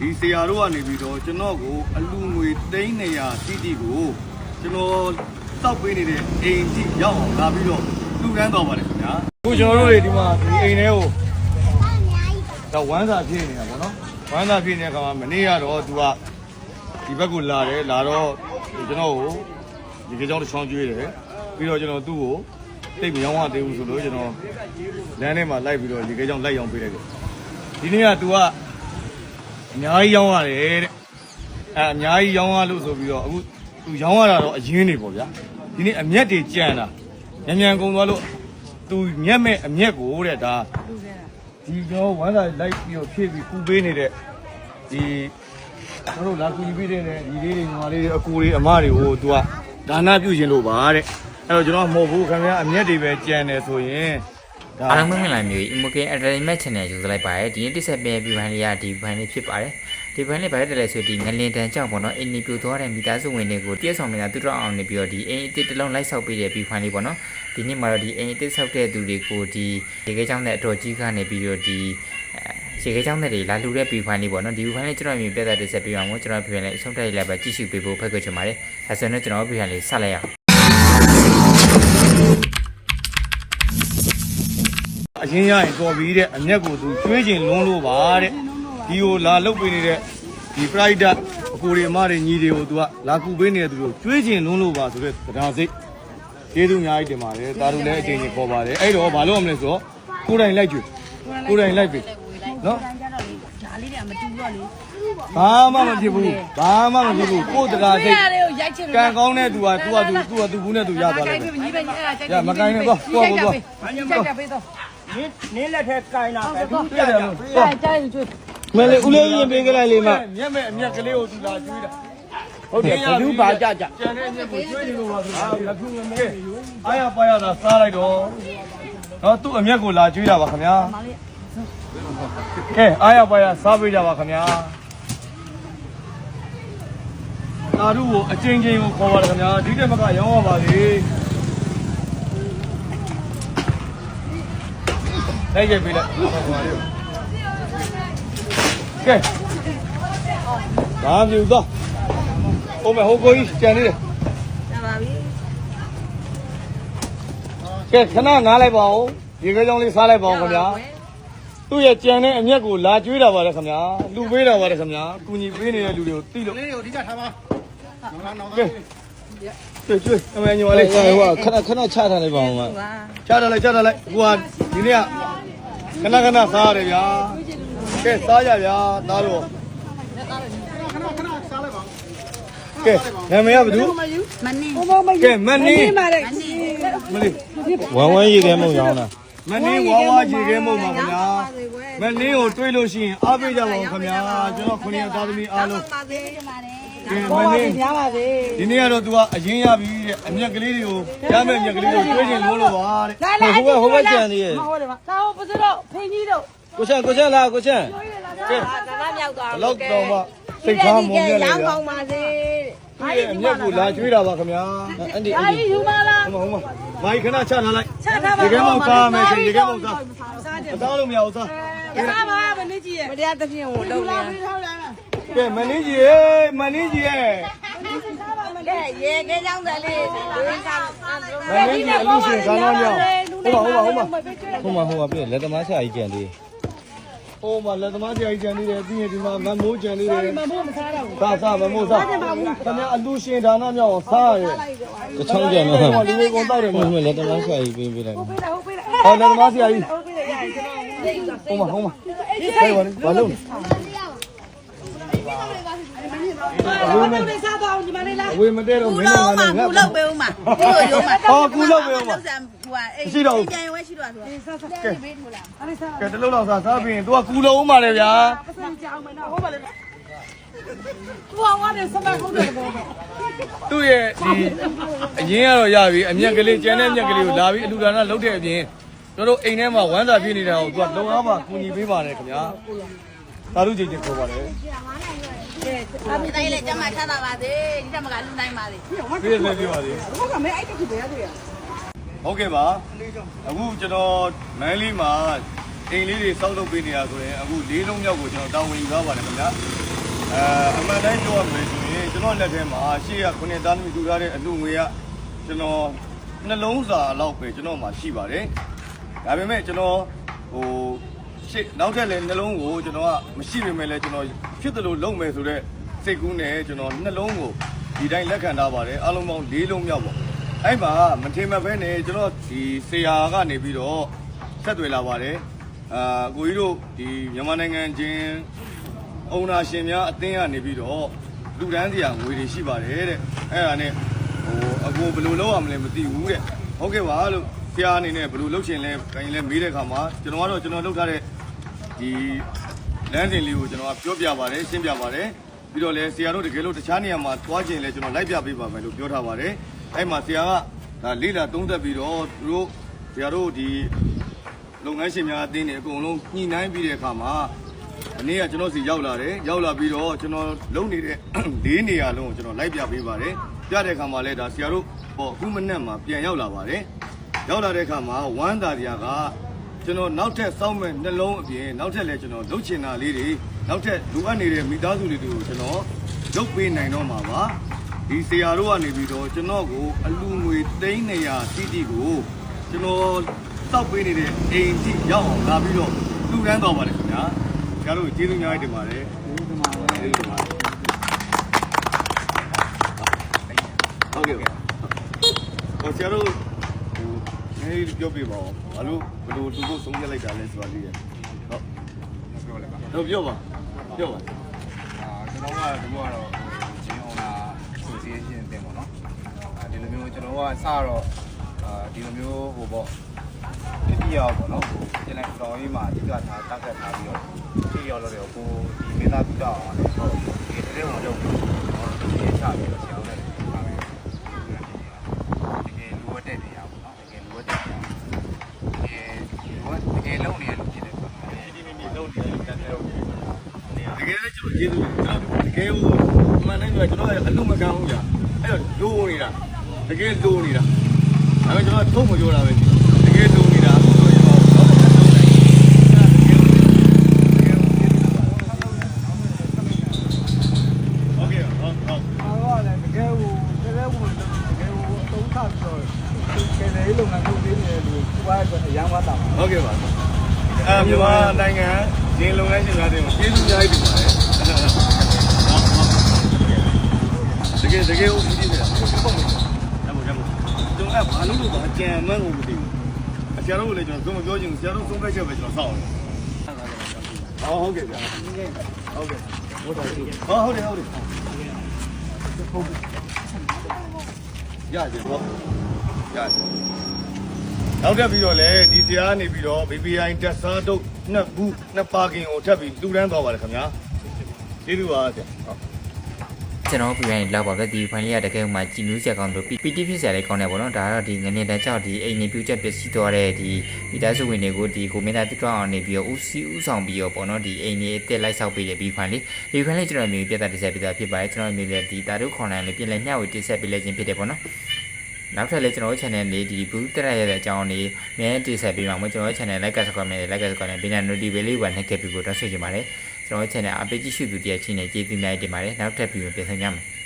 ဒီဆရာတို့ကနေပြီးတော့ကျွန်တော်ကိုအလူငွေ300တိတိကိုကျွန်တော်တောက်ပေးနေတဲ့အိမ်ကြီးရောက်အောင်လာပြီးတော့လူတန်းတော်ပါတယ်ခင်ဗျာအခုကျွန်တော်တို့တွေဒီမှာဒီအိမ်ထဲကိုတော့ဝမ်းစာဖြစ်နေတာပေါ့နော်ဝမ်းစာဖြစ်နေတဲ့ခါမှာမနေ့ကတော့သူကဒီဘက်ကိုလာတယ်လာတော့ကျွန်တော်ကိုဒီကကြောင်တစ်ချောင်းကျွေးတယ်ပြီးတော့ကျွန်တော်သူ့ကိုတိတ်မရောင်းရသေးဘူးဆိုလို့ကျွန်တော်လမ်းထဲမှာလိုက်ပြီးတော့ဒီကကြောင်လိုက်ရောင်းပေးလိုက်တယ်ဒီနေ့က तू က အများကြီးရောင်းရတယ်တဲ့အဲအများကြီးရောင်းရလို့ဆိုပြီးတော့အခုသူရောင်းရတာတော့အရင်နေပေါ့ဗျာဒီနေ့အမျက်တွေကြံတာညံညံကုန်သွားလို့သူမျက်မဲ့အမျက်ကိုတဲ့ဒါဒီကျော်ဝမ်းသာလိုက်ပြီးတော့ဖြည့်ပြီးပူပေးနေတဲ့ဒီကျွန်တော်တို့လာကူညီပေးတဲ့ဒီလေးတွေညီမလေးတွေအကူတွေအမတွေကိုသူကဒါနပြုခြင်းလို့ပါတဲ့အဲ့တော့ကျွန်တော်ကမဟုတ်ဘူးခင်ဗျာအမျက်တွေပဲကြံတယ်ဆိုရင်ဒါ အားလုံးမင်္ဂလာမျိုး Imoken Entertainment Channel ယူလိုက်ပါရယ်ဒီနေ့တိဆက်ပြပြပန်းလေးကဒီဘန်လေးဖြစ်ပါတယ်ဒီဘန်လေးဘာလဲလဲဆိုဒီငလင်တန်ကြောင့်ပေါ့နော်အင်းနီပြိုသွားတဲ့မိသားစုဝင်တွေကိုတည့်ဆောင်နေတာသူတို့အောင်နေပြီးတော့ဒီအင်းအစ်တစ်လုံးလိုက်ဆောက်ပေးတဲ့ပြီးဖန်လေးပေါ့နော်ဒီနေ့မှာတော့ဒီအင်းအစ်ဆောက်တဲ့သူတွေကိုဒီရေခဲချောင်းတဲ့အတော်ကြီးကနေပြီးတော့ဒီရေခဲချောင်းတွေလာလူတဲ့ပြီးဖန်လေးပေါ့နော်ဒီပြီးဖန်လေးကျွန်တော်မြင်ပြတဲ့တစ်ဆက်ပြပါမယ်ကျွန်တော်ပြင်လေးအဆုံးတိုက်လိုက်ပဲကြည့်ရှုပေးဖို့ဖက်ခွချင်ပါတယ်အဲဆိုရင်ကျွန်တော်ပြင်လေးဆက်လိုက်အောင် အရင်ရရင်တော်ပြီးတဲ့အမျက်ကိုသူကျွေးကျင်လွန်းလို့ပါတဲ့ဒီကိုလာလုတ်ပေးနေတဲ့ဒီ pride အကိုတွေအမတွေညီတွေကိုသူကလာကူပေးနေတဲ့သူတို့ကျွေးကျင်လွန်းလို့ပါဆိုတဲ့တရားစိတ်ကျေးဇူးအများကြီးတင်ပါတယ်ဒါတို့လည်းအချိန်ကြီးခေါ်ပါတယ်အဲ့တော့ဘာလို့ရမလဲဆိုတော့ကိုယ်တိုင်လိုက်ကျွေးကိုယ်တိုင်လိုက်ပြီနော်ကြတော့လေဓာလေးတွေကမတူတော့လေဘာမှမဖြစ်ဘူးဘာမှမဖြစ်ဘူးကိုယ်တရားစိတ်အဲ့ဒါကိုရိုက်ချင်ကံကောင်းတဲ့သူကသူကသူသူကသူဘူးနဲ့သူရသွားလိမ့်မယ်ညီပဲညီအဲ့ဒါကြိုက်ရမကိုင်းနဲ့ပေါ့ကိုယ့်ကိုယ်ပေါ့ ကြိုက်တာပေးတော့နင်းလက်ထက်ကင်လာပဲတွေ့တယ်လို့ကြိုက်ကြိုက်ကျွေးမလေးဦးလေးရင်ပေးကြလိုက်လေမမျက်မဲ့အမျက်ကလေးကိုသူလာကျွေးတာဟုတ်တယ်ဘယ်သူပါကြကြကျန်တဲ့အချက်ကိုကျွေးနေလို့ပါဆိုတာလက်ဖူးမမဲအားရပါရတာစားလိုက်တော့တော့သူ့အမျက်ကိုလာကျွေးတာပါခင်ဗျာကဲအားရပါရစားပေးကြပါခင်ဗျာသာဓုကိုအချင်းချင်းကိုခေါ်ပါတယ်ခင်ဗျာဒီတက်မကရောင်းရပါလေ လိုက်ရိုက်ပေးလိုက်ကဲဘာမြူတော့ဟိုမဲ့ဟိုကိုကြီးကျန်နေတယ်ပါပြီကဲခဏနားလိုက်ပါဦးရေခဲကြောင်းလေးစားလိုက်ပါဦးခင်ဗျာသူ့ရဲ့ကြံတဲ့အမျက်ကိုလာကျွေးတာပါတယ်ခင်ဗျာလူပေးတာပါတယ်ခင်ဗျာကူညီပေးနေတဲ့လူတွေကိုသိလို့လေးတွေကိုအဓိကထားပါနောင်ကဲကျွေးကျွေးအမေညော်လေးဟိုကခဏခဏချထားလိုက်ပါဦးမချထားလိုက်ချထားလိုက်ဟိုကဒီနေ့က ခဏခဏစားရတယ်ဗျာကဲစားကြဗျာသားလို့ကဲနာမည်ကဘယ်သူမနင်းကဲမနီးပါလေမလေးဝမ်းဝမ်းရေခဲမုံရောင်းတာမနင်းဝါဝါကြီးခဲမုံပါခင်ဗျာမနင်းကိုတွေးလို့ရှိရင်အားပေးကြပါဦးခင်ဗျာကျွန်တော်ခုနှစ်ယောက်သားသမီးအားလုံး ပါသေးတယ်ပါလေကဲမနင်းရပါသေးဒီနေ့ကတော့ तू ကအရင်ရပြီတဲ့အမျက်ကလေးတွေကိုရမယ့်အမျက်ကလေးတွေကိုတွေးချင်လို့လို့ပါတဲ့ဟိုဘက်ဟိုဘက်ကြံသေးရဲ့ဟုတ်တယ်ပါသာဟိုပစတော့ဖိင်းကြီးတော့ကိုချန်ကိုချန်လာကိုချန်ကဲဒါကမြောက်သွားဘလောက်တော့မှစိတ်ထားမုန်းရလေရောင်းဗျာကောင်းပါစေဒီအမျက်ကိုလာကျွေးတာပါခင်ဗျာအန်ဒီဒါကြီးယူပါလားဟိုမှာဟိုမှာမိုင်းခဏချထားလိုက်ချထားပါရေခဲမောင်စားမယ်ရှင်ရေခဲမောင်စားစားတယ်အသားလို့မရဘူးစားစားပါမနစ်ကြီးရဲ့မတရားသဖြင့်ဟိုလုံးလာ ကဲမင်းကြီးရေမင်းကြီးရေကဲရေခဲချောင်းတယ်လေးဝင်းစားမင်းကြီးအလူရှင်ခါတော့မြောက်ဟိုမှာဟိုမှာဟိုမှာဟိုမှာဟိုမှာပြလက်သမားဆရာကြီးကြံသေးဟိုမှာလက်သမားကြီးကြံနေတယ်ပြီးရင်ဒီမှာမမိုးကြံနေတယ်မမို့မစားတော့ဘူးစားစားမမိုးစားခင်ဗျာအလူရှင်ဒါနမြောက်စားရတယ်တချောင်းကြံတော့ဟိုလူတွေကုန်တောက်တယ်ဟိုမှာမှာလက်သမားဆရာကြီးပေးပေးလိုက်ဟုတ်ပြီလားဟုတ်ပြီလားဟောလက်သမားဆရာကြီးဟုတ်ပြီလားရရင်ကျွန်တော်ဟိုမှာဟိုမှာဟဲ့ဘာလဲဘာလုံး အဝေးမစားတော့ဒီမလေးလားအဝေးမတဲတော့မင်းတို့ကလည်းငါကူလောက်ပေးဦးမှာဒီလိုရုံးမှာဟောကူလောက်ပဲဟိုမှာဆန်ဟိုကအေးရှိတော့ကြံရွယ်ရှိတော့ဆိုတော့ကဲကဲတလုံးလောက်စားစားပြီးရင် तू ကကူလုံးမှလည်းဗျာပတ်စံကြောင်းမယ်နော်ဟုတ်ပါလေသူကဝါတယ်စမခုံးတယ်ပေါ့သူ့ရဲ့ဒီအရင်ကတော့ရပြီအမျက်ကလေးကျန်တဲ့အမျက်ကလေးကိုလာပြီးအလူဒါနလုပ်တဲ့အပြင်တို့တို့အိမ်ထဲမှာဝမ်းသာပြည့်နေတာကို तू ကလုံအားပါကူညီပေးပါတယ်ခင်ဗျာသာဓုကြည်ကြည်ခေါ်ပါတယ် ဒီတိုင်းလေကျမချတာပါသေးဒီတက်မကလူနိုင်ပါသေးပြေးပြေးပြေးပါလေဟုတ်ကဲ့မဲအဲ့တခုပဲရတယ်ဟုတ်ကဲ့ပါအခုကျွန်တော်မန်းလေးမှာအိမ်လေးတွေစောက်လုပ်ပေးနေတာဆိုရင်အခုလေးလုံးမြောက်ကိုကျွန်တော်တောင်းဝင်ယူသွားပါတယ်ခင်ဗျာအဲအမှန်တိုင်းပြောရမယ်ဆိုရင်ကျွန်တော်လက်ထဲမှာရှေ့ကခုနှစ်သားသမီးတူထားတဲ့အလူငွေကကျွန်တော်နှလုံးစာလောက်ပဲကျွန်တော်မှာရှိပါတယ်ဒါပေမဲ့ကျွန်တော်ဟို ရှေ့နောက်ထပ်လည်းနှလုံးကိုကျွန်တော်ကမရှိပေမဲ့လည်းကျွန်တော်ဖြစ်တယ်လို့လုပ်မယ်ဆိုတော့စိတ်ကူးနဲ့ကျွန်တော်နှလုံးကိုဒီတိုင်းလက်ခံထားပါတယ်အလုံးပေါင်း၄လုံးမြောက်ပေါ့အဲ့မှာမထင်မှတ်ဘဲနဲ့ကျွန်တော်ဒီဆရာကနေပြီးတော့ဆက်သွယ်လာပါတယ်အာကိုကြီးတို့ဒီမြန်မာနိုင်ငံချင်းအုံနာရှင်များအသင်းကနေပြီးတော့လူဒန်းစရာငွေတွေရှိပါတယ်တဲ့အဲ့ဒါနဲ့ဟိုအကိုဘယ်လိုလုပ်ရမလဲမသိဘူးတဲ့ဟုတ်ကဲ့ပါလို့ဆရာအနေနဲ့ဘယ်လိုလုပ်ချင်လဲခိုင်းလဲမေးတဲ့အခါမှာကျွန်တော်ကတော့ကျွန်တော်လုပ်ထားတဲ့ ဒီလမ်းစဉ်လေးကိုကျွန်တော်ကပြောပြပါတယ်ရှင်းပြပါတယ်ပြီးတော့လည်းဆရာတို့တကယ်လို့တခြားနေရာမှာသွားခြင်းလဲကျွန်တော်လိုက်ပြပေးပါမယ်လို့ပြောထားပါတယ်အဲ့မှာဆရာကဒါလေးလာသုံးသက်ပြီးတော့သူတို့ဆရာတို့ဒီလုပ်ငန်းရှင်များအသင်းတွေအကုန်လုံးညှိနှိုင်းပြီးတဲ့အခါမှာအနည်းကကျွန်တော်စီရောက်လာတယ်ရောက်လာပြီးတော့ကျွန်တော်လုံနေတဲ့၄နေရာလုံးကိုကျွန်တော်လိုက်ပြပေးပါတယ်ပြတဲ့အခါမှာလဲဒါဆရာတို့ဟောအခုမနေ့မှပြန်ရောက်လာပါတယ်ရောက်လာတဲ့အခါမှာဝမ်းသာတရားက ကျွန်တော်နောက်ထပ်စောင့်မဲ့နှလုံးအပြင်နောက်ထပ်လည်းကျွန်တော်လုပ်ချင်တာလေးတွေနောက်ထပ်လိုအပ်နေတဲ့မိသားစုလေးတွေကိုကျွန်တော်လုပ်ပေးနိုင်တော့မှာပါဒီဆရာတို့ကနေပြီးတော့ကျွန်တော်ကိုအလူငွေ300တိတိကိုကျွန်တော်တောက်ပေးနေတဲ့အိမ်ကြီးရောက်အောင်လာပြီးတော့လူတန်းတော်ပါတယ်ခင်ဗျာဆရာတို့ကျေးဇူးများတင်ပါတယ်ကျေးဇူးတင်ပါတယ်ကျေးဇူးတင်ပါတယ်ဟုတ်ကဲ့ပါဟိုဆရာတို့ဟို နည်းနည်းပြောပြပါဦးဘာလို့ဘယ်လိုသူတို့ဆုံးဖြတ်လိုက်တာလဲဆိုတာလေးရဟုတ်ပြောလိုက်ပါတော့ပြောပါပြောပါအာကျွန်တော်ကဒီဘောကတော့ဂျင်းအောင်လာ association တင်ပေါ့နော်အာဒီလိုမျိုးကျွန်တော်ကစတော့အာဒီလိုမျိုးဟိုပေါ့တတိယပေါ့နော်ဟိုကျန်တဲ့တော်ရေးမှာအဓိကထားတက်ခတ်ထားပြီးတော့ဒီရောက်လို့တော့ကိုဒီမင်းသားပြတော့အောင်လေဟုတ်ဒီတကယ်ဝင်တော့ကျွန်တော်ဒီချပြီးတော့ဆရာတို့လည်းပါမယ်တကယ်လူဝတ်တဲ့နေရာပေါ့နော်တကယ်လူဝတ်တဲ့နေရာတကယ်တကယ် လုံနေရလို့ဖြစ်တယ်ပေါ့ဒီနေ့နေ့လုံးနေတယ်တန်းတယ်တကယ်လည်းကျွန်တော်ကျေးဇူးတင်ကျွန်တော်တကယ်ဟိုမှန်တယ်ဆိုကျွန်တော်အလုံးမကန်းဘူးကြာအဲ့တော့လိုးနေတာတကယ်လိုးနေတာဒါပေမဲ့ကျွန်တော်ထုံးမပြောတာပဲတကယ်လိုးနေတာဆိုရင်တော့တော့တက်ဆုံးတယ်ဟုတ်ကဲ့ဟုတ်ဟုတ် အားလုံးလည်းတကယ်ကိုတကယ်ကိုတကယ်ကိုသုံးထားပြီးတော့ကယ်လေလုပ်ငန်းလုပ်နေတယ်လို့ဘာပဲရမ်းသွားတာပါ ဟုတ်ကဲ့ပါအဲမြန်မာနိုင်ငံရ င်းလုပ်ငန်းရှင်များတင်ကျေးဇူးများကြီးတင်ပါတယ်တကယ်တကယ်ဦးဒီနေတာဟုတ်ပါဘူးရမို့ရမို့ကျွန်တော်ကဘာလို့လို့ဘာကြံမှန်းကိုမသိဘူးဆရာတို့လည်းကျွန်တော်သုံးမပြောချင်ဘူးဆရာတို့သုံးဖက်ချက်ပဲကျွန်တော်စောင့်နေဟောဟုတ်ကဲ့ဗျာဟုတ်ကဲ့ဟုတ်တယ်ဟုတ်တယ်ဟုတ်တယ်ရတယ်ဟုတ်ရတယ် နောက်တက်ပြီးတော့လည်းဒီဆရာကနေပြီးတော့ BBI တက်စားတုတ်နှစ်ဘူးနှစ်ပါကင်ကိုထပ်ပြီးလူတန်းသွားပါတယ်ခင်ဗျာကျေးဇူးပါဆရာဟုတ်ကျွန်တော်ပြန်လောက်ပါပဲဒီဖိုင်လေးကတကယ်မှကြည်နူးစရာကောင်းလို့ပီတီဖြစ်စရာလေးကောင်းတယ်ပေါ့နော်ဒါကတော့ဒီငနေတန်းကြောက်ဒီအိမ်နေပြူချက်ပစ္စည်းသွားတဲ့ဒီမိသားစုဝင်တွေကိုဒီကိုမင်းသားတက်တော့အောင်နေပြီးတော့ဦးစီးဦးဆောင်ပြီးတော့ပေါ့နော်ဒီအိမ်နေအစ်လိုက်ဆောက်ပေးတယ်ဒီဖိုင်လေးဒီဖိုင်လေးကျွန်တော်မျိုးပြတ်တာတစ်ဆက်ပြတာဖြစ်ပါတယ်ကျွန်တော်မျိုးလည်းဒီတာတို့ခွန်လိုင်းလေးပြင်လဲမျှဝေတိဆက်ပေးလဲခြင်းဖြစ်တယ်ပေါ့နော် နောက်ထပ်လည်းကျွန်တော်တို့ channel လေးဒီဘူးတက်ရတဲ့အကြောင်းလေးအများကြီးတိဆက်ပေးပါမယ်ကျွန်တော်တို့ channel like subscribe နဲ့ like subscribe နဲ့ဘေးနဲ့ notification လေးပါနှိပ်ခဲ့ပြီးကိုတောင်းဆိုချင်ပါတယ်ကျွန်တော်တို့ channel အပေးကြည့်ရှုသူတည်းချင်းနဲ့ကျေးဇူးများတင်ပါတယ်နောက်ထပ်ပြီးပြန်ဆောင်ကြမယ်